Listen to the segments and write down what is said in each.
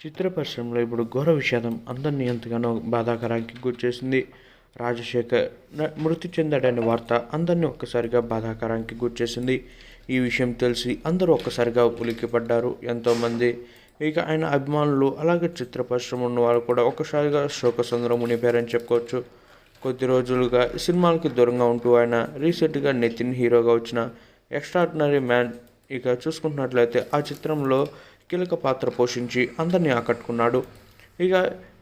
చిత్ర పరిశ్రమలో ఇప్పుడు ఘోర విషాదం అందరినీ ఎంతగానో బాధాకరానికి గురిచేసింది. రాజశేఖర్ మృతి చెందాడనే వార్త అందరినీ ఒక్కసారిగా బాధాకరానికి గురిచేసింది. ఈ విషయం తెలిసి అందరూ ఒక్కసారిగా ఉలిక్కిపడ్డారు ఎంతోమంది. ఇక ఆయన అభిమానులు అలాగే చిత్ర పరిశ్రమ ఉన్న వాళ్ళు కూడా ఒక్కసారిగా శోకసంద్రం మునిపారని చెప్పుకోవచ్చు. కొద్ది రోజులుగా సినిమాలకి దూరంగా ఉంటూ ఆయన రీసెంట్గా నితిన్ హీరోగా వచ్చిన ఎక్స్ట్రాడినరీ మ్యాన్ ఇక చూసుకుంటున్నట్లయితే ఆ చిత్రంలో కీలక పాత్ర పోషించి అందరినీ ఆకట్టుకున్నాడు. ఇక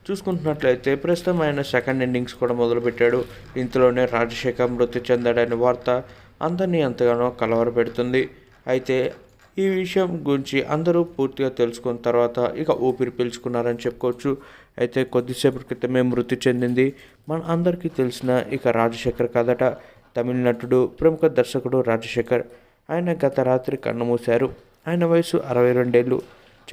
చూసుకుంటున్నట్లయితే ప్రస్తుతం ఆయన సెకండ్ ఇన్నింగ్స్ కూడా మొదలుపెట్టాడు. ఇంతలోనే రాజశేఖర్ మృతి చెందాడనే వార్త అందరినీ ఎంతగానో కలవరపెడుతుంది. అయితే ఈ విషయం గురించి అందరూ పూర్తిగా తెలుసుకున్న తర్వాత ఇక ఊపిరి పీల్చుకున్నారని చెప్పుకోవచ్చు. అయితే కొద్దిసేపటి క్రితమే మృతి చెందింది. మన అందరికీ తెలిసిన ఇక రాజశేఖర్ కథట తమిళ నటుడు ప్రముఖ దర్శకుడు రాజశేఖర్. ఆయన గత రాత్రి కన్నుమూశారు ఆయన వయసు అరవై రెండేళ్ళు.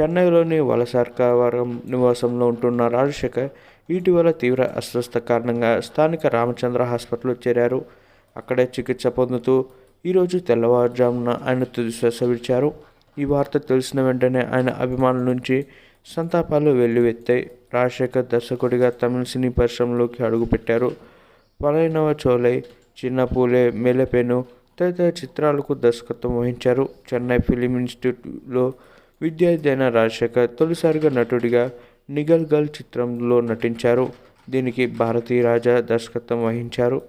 చెన్నైలోని వలసార్కవరం నివాసంలో ఉంటున్న రాజశేఖర్ ఇటీవల తీవ్ర అస్వస్థ కారణంగా స్థానిక రామచంద్ర హాస్పిటల్లో చేరారు. అక్కడే చికిత్స పొందుతూ ఈరోజు తెల్లవారుజామున ఆయన తుదిశ్వాస విడిచారు. ఈ వార్త తెలిసిన వెంటనే ఆయన అభిమానుల నుంచి సంతాపాలు వెల్లువెత్తాయి. రాజశేఖర్ దర్శకుడిగా తమిళ సినీ పరిశ్రమలోకి అడుగుపెట్టారు. పలైనవ చోలై చిన్న పూలే మెలపెను తదితర చిత్రాలకు దర్శకత్వం వహించారు. చెన్నై ఫిలిం ఇన్స్టిట్యూట్లో విద్యార్థి రాజశేఖర్ తొలిసారిగా నటుడిగా నిగల్ గల్ చిత్రంలో నటించారు. దీనికి భారతీ రాజా దర్శకత్వం వహించారు.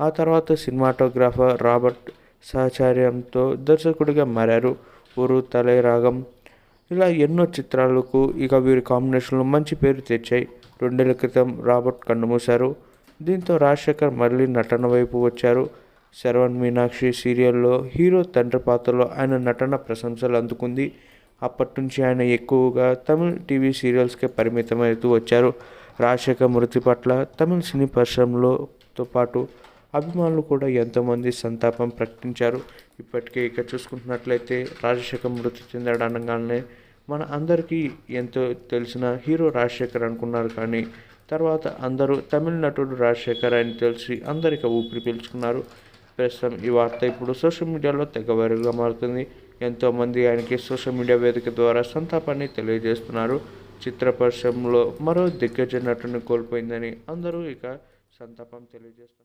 ఆ తర్వాత సినిమాటోగ్రాఫర్ రాబర్ట్ సహచర్యంతో దర్శకుడిగా మారారు. ఊరు తలై రాగం ఇలా ఎన్నో చిత్రాలకు ఇక వీరి కాంబినేషన్లో మంచి పేరు తెచ్చాయి. రెండేళ్ళ క్రితం రాబర్ట్ కన్నుమూశారు. దీంతో రాజశేఖర్ మళ్ళీ నటన వైపు వచ్చారు. శరవణ్ మీనాక్షి సీరియల్లో హీరో తండ్రి పాత్రలో ఆయన నటన ప్రశంసలు అందుకుంది. అప్పటి నుంచి ఆయన ఎక్కువగా తమిళ టీవీ సీరియల్స్కే పరిమితమవుతూ వచ్చారు. రాజశేఖర్ మృతి పట్ల తమిళ సినీ పరిశ్రమలోతో పాటు అభిమానులు కూడా ఎంతోమంది సంతాపం ప్రకటించారు. ఇప్పటికే ఇక చూసుకుంటున్నట్లయితే రాజశేఖర్ మృతి చెందాడు అనగానే మన అందరికీ ఎంతో తెలిసిన హీరో రాజశేఖర్ అనుకున్నారు కానీ తర్వాత అందరూ తమిళ నటుడు రాజశేఖర్ అని తెలిసి అందరికీ ఊపిరి పీల్చుకున్నారు. ప్రస్తుతం ఈ వార్త ఇప్పుడు సోషల్ మీడియాలో తెగ వైరల్గా మారుతుంది. ఎంతోమంది ఆయనకి సోషల్ మీడియా వేదిక ద్వారా సంతాపాన్ని తెలియజేస్తున్నారు. చిత్ర పరిశ్రమలో మరో దిగ్గజ నటుని కోల్పోయిందని అందరూ ఇక సంతాపం తెలియజేస్తున్నారు.